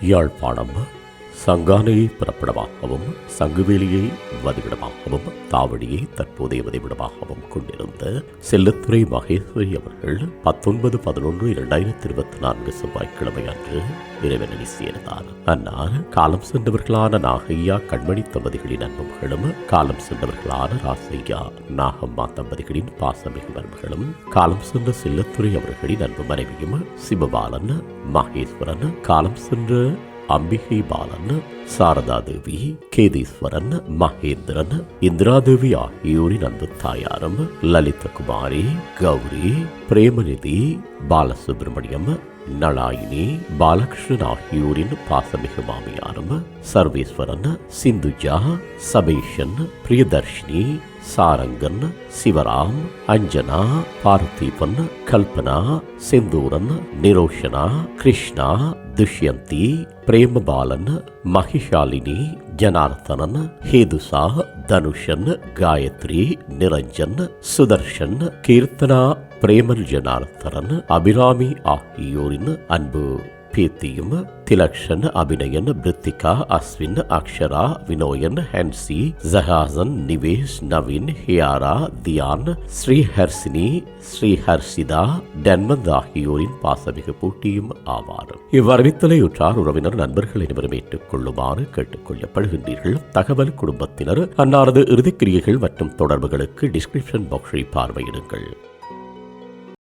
யாழ்ப்பாணம். சங்கானையை பிறப்பிடமாகவும் சங்குவேலியை வதிவிடமாகவும் தாவடியை தற்போதைய வதிவிடமாகவும் கொண்டிருந்த செல்லத்துறை மகேஸ்வரி அவர்கள் பத்தொன்பது பதினொன்று இரண்டாயிரத்தி இருபத்தி நான்கு செவ்வாய்க்கிழமை அன்று இறைவனை சேர்ந்தார். அன்னார் காலம் சென்றவர்களான நாகையா கண்மணி தம்பதிகளின் அன்புகளும் காலம் சென்றவர்களான ராசையா நாகம்மா தம்பதிகளின் பாசமிகு அன்புகளும் காலம் சென்ற செல்லத்துறை அவர்களின் அன்பு மனைவியும் சிவபாலன் மகேஸ்வரன் காலம் சென்ற அம்பிகை பாலன் சாரதா தேவி கேதீஸ்வரன் மகேந்திரன் இந்திராதேவி ஆகியோரின் அன்பு தாயாரம் லலித குமாரி கௌரி பிரேமநிதி பாலசுப்ரமணியம் நளாயினி பாலகிருஷ்ணன் ஆகியோரின் பாசமிகு மாமியாரும் சர்வேஸ்வரன் சிந்துஜா சபேஷன் பிரியதர்ஷினி சாரங்கன் சிவராம் அஞ்சனா பார்த்திபன் கல்பனா செந்தூரன் நிரோஷனா கிருஷ்ணா துஷ்யந்தி பிரேமபாலன் மகிஷாலினி ஜனார்த்தனன் ஹேதுசா தனுஷன் காயத்ரி நிரஞ்சன் சுதர்ஷன் கீர்த்தனா பிரேமன் ஜனார்த்தனன் அபிராமி ஆகியோரின் அன்பு. பேத்தியும் திலக்ஷன் அபிநயன் பிரித்திகா அஸ்வின் அக்ஷரா வினோயன் ஹென்சி ஜஹாசன் நிவேஷ் நவீன் ஹியாரா தியான் ஸ்ரீஹர்சினி ஸ்ரீஹர்ஷிதா டென்மந்த் ஆகியோரின் பாசமிகு போட்டியும் ஆவார் இவ்வறிவித்தலை உற்றார் உறவினர் நண்பர்கள் அனைவரும் ஏற்றுக்கொள்ளுமாறு கேட்டுக்கொள்ளப்படுகின்றீர்கள். தகவல் குடும்பத்தினர் அன்னாரது இறுதிக்கிரியைகள் மற்றும் தொடர்புகளுக்கு டிஸ்கிரிப்ஷன் பாக்ஸை பார்வையிடுங்கள்.